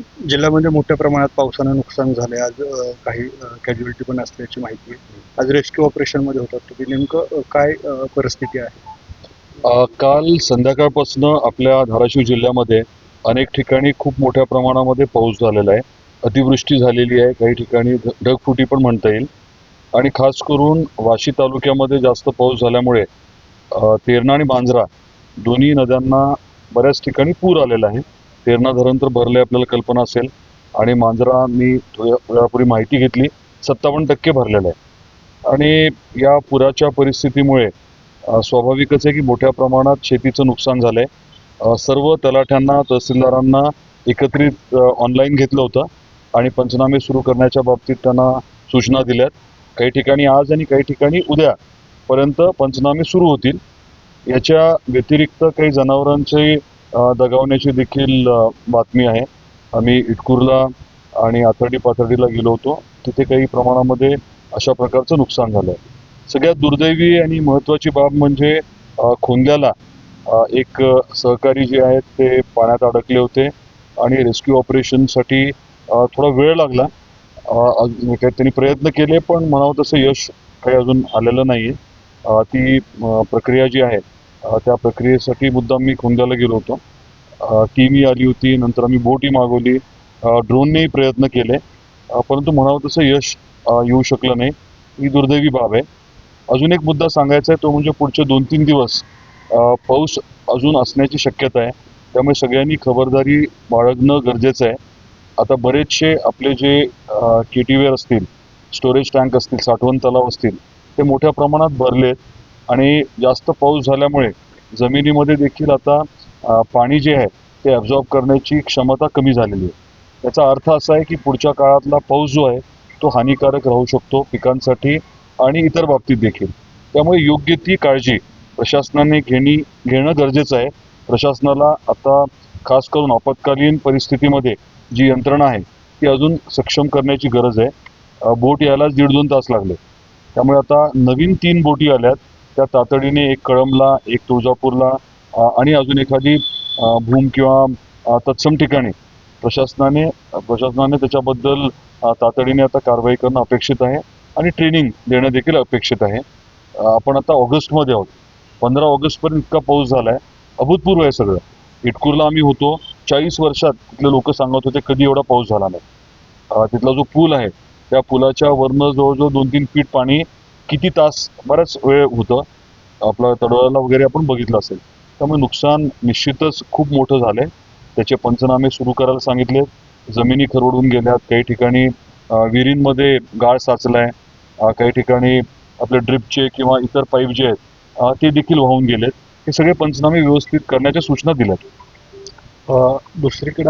जिल्ह्यामध्ये म्हणजे मोठ्या प्रमाणात पावसानं नुकसान झाले आज अ, काही कॅज्युअलिटी पण असल्याची माहिती आहे. आज रेस्क्यू ऑपरेशनमध्ये होतात तुम्ही. नेमकं अ, काय अ, परिस्थिती आहे? अ, काल संध्याकाळपासून आपल्या धाराशिव जिल्ह्यामध्ये अनेक ठिकाणी खूप मोठ्या प्रमाणामध्ये पाऊस झालेला आहे. अतिवृष्टी झालेली आहे. काही ठिकाणी ढ- ढगफुटी पण म्हणता येईल. आणि खास करून वाशी तालुक्यामध्ये जास्त पाऊस झाल्यामुळे अ, तेरणा आणि मांजरा दोन्ही नद्यांना बऱ्याच ठिकाणी पूर आलेला आहे. तेरणा धरण तर भरले आपल्याला कल्पना असेल. आणि मांजरा मी थोड्या वेळापूर्वी माहिती घेतली. सत्तावन्न टक्के भरलेलं आहे. आणि या पुराच्या परिस्थितीमुळे स्वाभाविकच आहे की मोठ्या प्रमाणात शेतीचं नुकसान झालंय. सर्व तलाठ्यांना तहसीलदारांना एकत्रित ऑनलाईन घेतलं होतं. आणि पंचनामे सुरू करण्याच्या बाबतीत त्यांना सूचना दिल्यात. काही ठिकाणी आज आणि काही ठिकाणी उद्या पर्यंत पंचनामे सुरू होतील. याच्या व्यतिरिक्त काही जनावरांची दगावण्याची देखील बातमी आहे. आम्ही इटकूरला आणि आथर्डी पाथर्डीला गेलो होतो. तिथे काही प्रमाणामध्ये अशा प्रकारचं नुकसान झालंय सगळ्यात दुर्दैवी आणि महत्वाची बाब म्हणजे खोंद्याला एक सहकारी जे आहेत ते पाण्यात अडकले होते आणि रेस्क्यू ऑपरेशनसाठी थोडा वेळ लागला. अजून काही त्यांनी प्रयत्न केले पण म्हणावं तसं यश काही अजून आलेलं नाही ती प्रक्रिया जी आहे त्या प्रक्रियेसाठी मुद्दाम मी खोंद्याला गेलो होतो. टीमही आली होती नंतर आम्ही बोटी मागवली. ड्रोननेही प्रयत्न केले. परंतु म्हणावं तसं यश येऊ शकलं नाही. ही दुर्दैवी बाब आहे. अजून एक मुद्दा सांगायचा आहे तो म्हणजे पुढचे दोन तीन दिवस पाऊस अजून असण्याची शक्यता आहे. त्यामुळे सगळ्यांनी खबरदारी बाळगणं गरजेचं आहे. आता बरेचसे आपले जे केटीवेअर असतील स्टोरेज टँक असतील साठवण तलाव असतील ते मोठ्या प्रमाणात भरलेत. आणि जास्त पाऊस झाल्यामुळे जमिनीमध्ये देखील आता पाणी जे आहे ते ॲब्झॉर्ब करण्याची क्षमता कमी झालेली आहे. याचा अर्थ असा आहे की पुढच्या काळातला पाऊस जो आहे तो हानिकारक राहू शकतो पिकांसाठी आणि इतर बाबतीत देखील. त्यामुळे योग्य ती काळजी प्रशासनाने घेणी घेणं गरजेचं आहे. प्रशासनाला आता खास करून आपत्कालीन परिस्थितीमध्ये जी यंत्रणा आहे ती अजून सक्षम करण्याची गरज आहे. बोट यायलाच दीड दोन तास लागले. त्यामुळे आता नवीन तीन बोटी आल्यात. त्या तातडीने एक कळमला एक तुळजापूरला आणि अजून एखादी भूम किंवा तत्सम ठिकाणी प्रशासनाने प्रशासनाने त्याच्याबद्दल तातडीने आता कारवाई करणं अपेक्षित आहे आणि ट्रेनिंग देणं देखील अपेक्षित आहे. आपण आता ऑगस्टमध्ये आहोत. पंधरा ऑगस्टपर्यंत इतका पाऊस झाला आहे अभूतपूर्व आहे सगळं. इटकूरला आम्ही होतो. चाळीस वर्षात तिथले लोक सांगत होते कधी एवढा पाऊस झाला नाही. तिथला जो पूल आहे त्या पुलाच्या वरनं जवळजवळ दोन तीन फीट पाणी किती तास बराच वेळ होतं. आपला तडोळ्याला वगैरे आपण बघितलं असेल. त्यामुळे नुकसान निश्चितच खूप मोठं झालंय. त्याचे पंचनामे सुरू करायला सांगितले जमिनी खरवडून गेल्यात. काही ठिकाणी विहिरींमध्ये गाळ साचलाय. काही ठिकाणी आपले ड्रिपचे किंवा इतर पाईप जे आहेत ते देखील वाहून गेलेत. हे सगळे पंचनामे व्यवस्थित करण्याच्या सूचना दिल्यात. दुसरीकडे